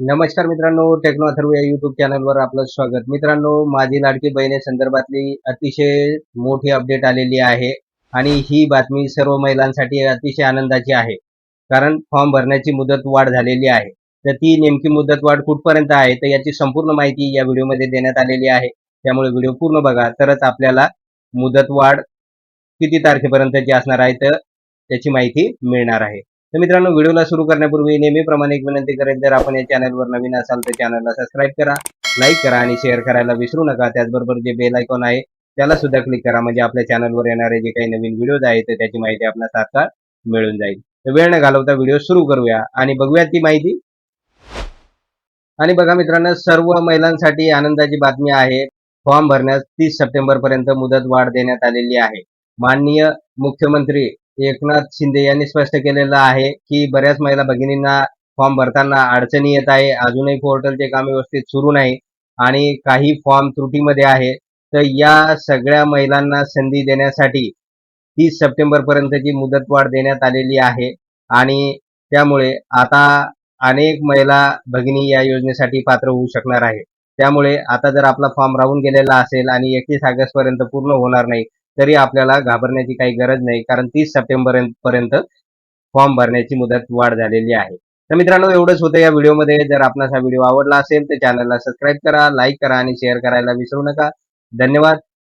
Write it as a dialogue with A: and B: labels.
A: नमस्कार मित्रांनो टेक्नो अथर्व या युट्यूब चॅनलवर आपलं स्वागत. मित्रांनो माझी लाडकी बहिणी संदर्भातली अतिशय मोठी अपडेट आलेली आहे. आणि ही बातमी सर्व महिलांसाठी अतिशय आनंदाची आहे. कारण फॉर्म भरण्याची मुदत वाढ झालेली आहे. तर ती नेमकी मुदत वाढ कुठपर्यंत आहे तर याची संपूर्ण माहिती या व्हिडिओमध्ये देण्यात आलेली आहे. त्यामुळे व्हिडिओ पूर्ण बघा. तरच आपल्याला मुदत वाढ किती तारखेपर्यंतची असणार आहे तर त्याची माहिती मिळणार आहे. तर मित्रांनो व्हिडिओला सुरू करण्यापूर्वी नेहमीप्रमाणे एक विनंती करेल जर आपण या चॅनलवर नवीन असाल तर चॅनलला सबस्क्राईब करा लाईक करा आणि शेअर करायला विसरू नका. त्याचबरोबर जे बेल आयकॉन आहे त्याला सुद्धा क्लिक करा. म्हणजे आपल्या चॅनलवर येणारे जे काही नवीन व्हिडिओज आहेत तर त्याची माहिती आपल्याला सारखा मिळून जाईल. तर वेळ न घालवता व्हिडिओ सुरू करूया. आणि बघूया ती माहिती. आणि बघा मित्रांनो सर्व महिलांसाठी आनंदाची बातमी आहे. फॉर्म भरण्यास तीस सप्टेंबर पर्यंत मुदत वाढ देण्यात आलेली आहे. माननीय मुख्यमंत्री एकनाथ शिंदे यांनी स्पष्ट केलेलं आहे की बऱ्याच महिला भगिनींना फॉर्म भरताना अडचणी येत आहे. अजूनही पोर्टलचे काम व्यवस्थित सुरू नाही आणि काही फॉर्म त्रुटीमध्ये आहे. तर या सगळ्या महिलांना संधी देण्यासाठी तीस सप्टेंबर पर्यंतची मुदतवाढ देण्यात आलेली आहे आणि त्यामुळे आता अनेक महिला भगिनी या योजनेसाठी पात्र होऊ शकणार आहे त्यामुळे आता जर आपला फॉर्म राहून गेलेला असेल आणि एकतीस ऑगस्ट पर्यंत पूर्ण होणार नाही तरी आपल्याला घाबरण्याची काही गरज नाही कारण तीस सप्टेंबर पर्यंत फॉर्म भरण्याची मुदत वाढ झालेली आहे. तर मित्रांनो एवढंच होतं या व्हिडिओमध्ये. जर आपणास हा व्हिडिओ आवडला असेल तर चॅनलला सबस्क्राईब करा लाईक करा आणि शेअर करायला विसरू नका. धन्यवाद.